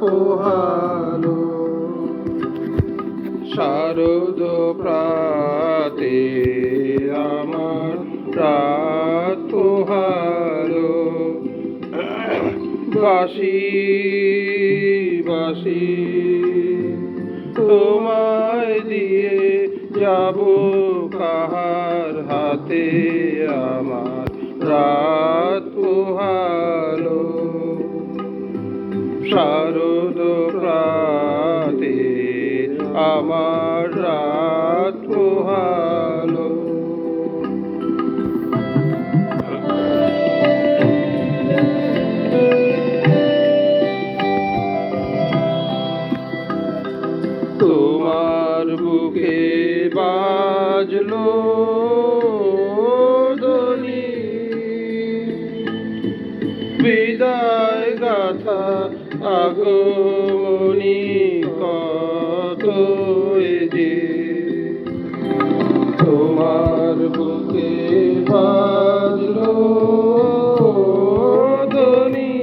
পোহালো। শারদ প্রাতে আমার রাত পোহালো। বাসি বাসি তোমায় দিয়ে যাব কাহার হাতে আমার। রাত পোহালো। শারদ প্রাতে আমার রাত পোহালো। দনি বিদায় গাথা আগমনি কত বুকে বাজলো দনি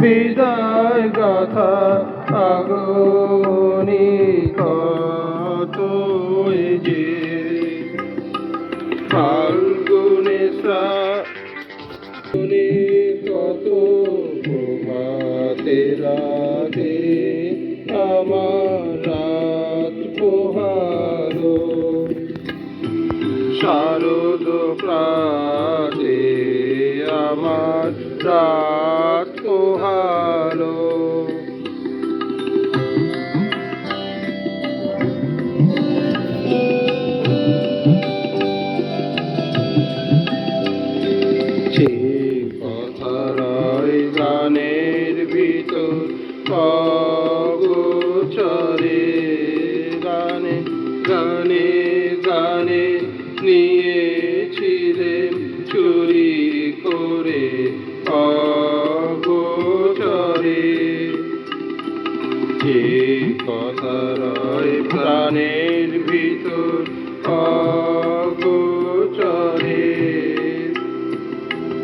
বিদায় গাথা আগমনি শ্রাবণে কত প্রভাতে রাতে আমার রাত পোহালো। শারদ প্রাতে আমার রাত পোহালো। গানে গানে নিয়েছিলেন চুরি করে অগোচরে। যে কথা রয় প্রাণের ভিতর অগোচরে।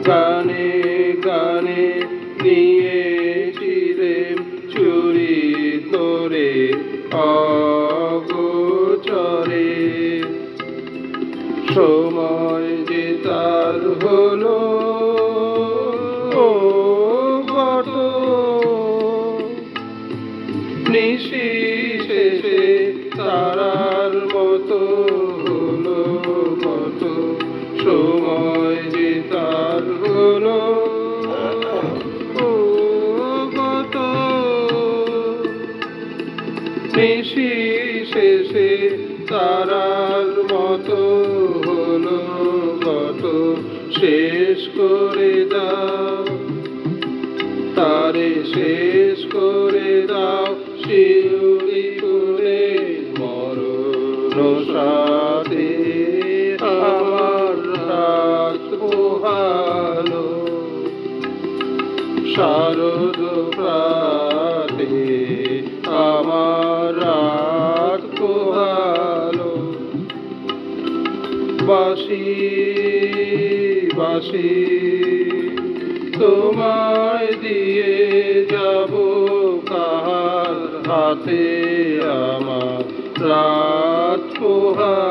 গানে গানে নিয়েছিলেন সময় যে তার হলো। গত নিশি শেষে তারার মতো হলো কত সময় যে তার হলো। কত নিশি শেষে তারার মতো কত শেষ করে দাও। তারে শেষ করে দাও শিউরি করে মরণ আমার রাত পোহালো। বাসি বাসি তোমায় দিয়ে যাব কাহার হাতে আমার রাত পোহালো